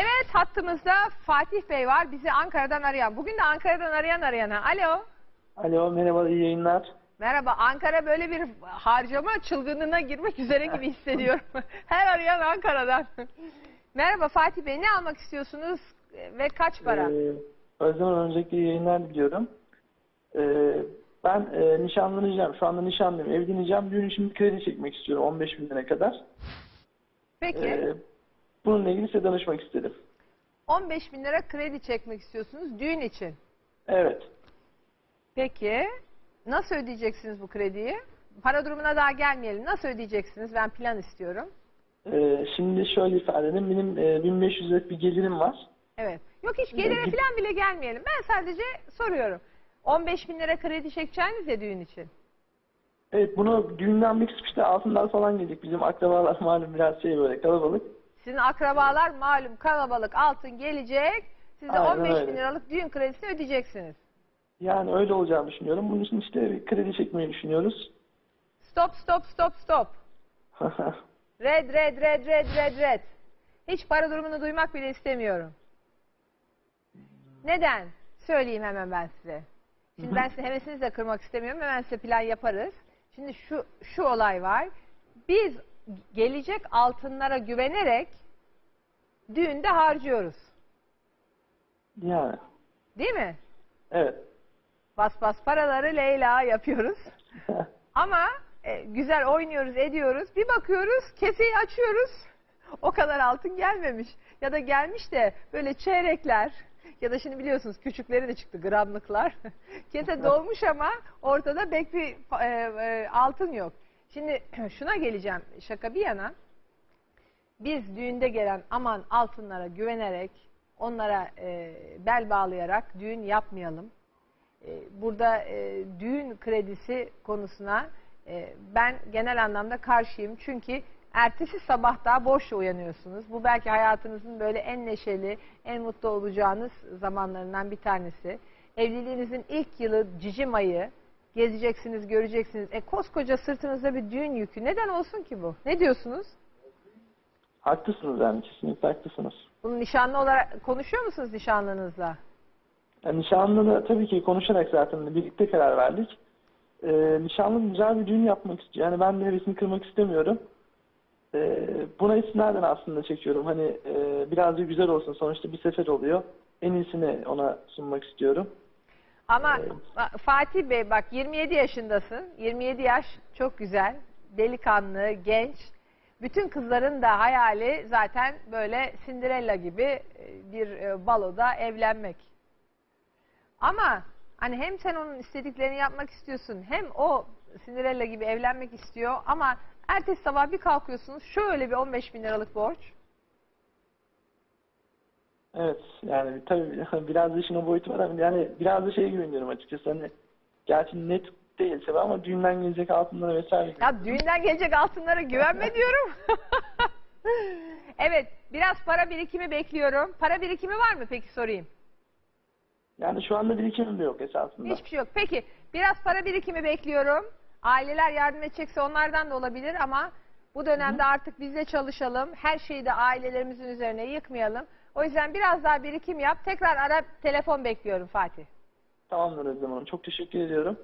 Evet hattımızda Fatih Bey var bizi Ankara'dan arayan. Bugün de Ankara'dan arayan arayana. Alo. Alo merhaba iyi yayınlar. Merhaba Ankara böyle bir harcama çılgınlığına girmek üzere gibi hissediyorum. Her arayan Ankara'dan. Merhaba Fatih Bey ne almak istiyorsunuz ve kaç para? Ee, Özlem Hanım, öncelikle iyi yayınlar diliyorum. Ee, ben e, nişanlanacağım. Şu anda nişanlıyım. Evleneceğim. Düğün için bir kredi çekmek istiyorum 15 bin lira kadar. Peki Ee, bununla ilgili size danışmak istedim. 15 bin lira kredi çekmek istiyorsunuz düğün için. Evet. Peki nasıl ödeyeceksiniz bu krediyi? Para durumuna daha gelmeyelim. Nasıl ödeyeceksiniz? Ben plan istiyorum. Ee, şimdi şöyle ifade edeyim. Benim e, 1500 lira bir gelirim var. Evet. Yok hiç gelire git- falan bile gelmeyelim. Ben sadece soruyorum. 15 bin lira kredi çekeceğiniz ya düğün için. Evet bunu düğünden bir kısmı işte altınlar falan gelecek. Bizim akrabalar malum biraz şey böyle kalabalık. Sizin akrabalar malum kalabalık altın gelecek. Siz de Aynen 15 bin öyle. liralık düğün kredisini ödeyeceksiniz. Yani öyle olacağını düşünüyorum. Bunun için işte bir kredi çekmeyi düşünüyoruz. Stop stop stop stop. Red red red red red red. Hiç para durumunu duymak bile istemiyorum. Neden? Söyleyeyim hemen ben size. Şimdi ben size hevesinizi de kırmak istemiyorum. Hemen size plan yaparız. Şimdi şu şu olay var. Biz gelecek altınlara güvenerek düğünde harcıyoruz. yani. Değil mi? Evet. Bas bas paraları Leyla yapıyoruz. Ama e, güzel oynuyoruz, ediyoruz. Bir bakıyoruz, keseyi açıyoruz. O kadar altın gelmemiş. Ya da gelmiş de böyle çeyrekler ya da şimdi biliyorsunuz küçükleri de çıktı gramlıklar. Kese dolmuş ama ortada pek bir e, e, altın yok. Şimdi şuna geleceğim şaka bir yana. Biz düğünde gelen aman altınlara güvenerek onlara e, bel bağlayarak düğün yapmayalım. E, burada e, düğün kredisi konusuna e, ben genel anlamda karşıyım. Çünkü ertesi sabah daha boşça uyanıyorsunuz. Bu belki hayatınızın böyle en neşeli, en mutlu olacağınız zamanlarından bir tanesi. Evliliğinizin ilk yılı cicim ayı. Gezeceksiniz, göreceksiniz. E koskoca sırtınızda bir düğün yükü. Neden olsun ki bu? Ne diyorsunuz? Haklısınız yani kesinlikle haklısınız. Bunu nişanlı olarak konuşuyor musunuz nişanlınızla? Yani nişanlı da tabii ki konuşarak zaten birlikte karar verdik. Ee, nişanlı güzel bir düğün yapmak istiyor. Yani ben de hevesini kırmak istemiyorum. Ee, buna istinaden aslında çekiyorum. Hani e, birazcık güzel olsun. Sonuçta bir sefer oluyor. En iyisini ona sunmak istiyorum. Ama Fatih Bey bak 27 yaşındasın. 27 yaş çok güzel. Delikanlı, genç. Bütün kızların da hayali zaten böyle Cinderella gibi e, bir e, baloda evlenmek. Ama hani hem sen onun istediklerini yapmak istiyorsun hem o Cinderella gibi evlenmek istiyor ama ertesi sabah bir kalkıyorsunuz şöyle bir 15 bin liralık borç. Evet yani tabii biraz da işin o boyutu var ama yani biraz da şeye güveniyorum açıkçası. Hani gerçi net değil tabii ama düğünden gelecek altınlara vesaire. Ya düğünden gelecek altınlara güvenme diyorum. evet, biraz para birikimi bekliyorum. Para birikimi var mı peki sorayım? Yani şu anda birikimim de yok esasında. Hiçbir şey yok. Peki, biraz para birikimi bekliyorum. Aileler yardım edecekse onlardan da olabilir ama bu dönemde artık biz de çalışalım. Her şeyi de ailelerimizin üzerine yıkmayalım. O yüzden biraz daha birikim yap. Tekrar ara telefon bekliyorum Fatih. Tamamdır Özlem Hanım. Çok teşekkür ediyorum.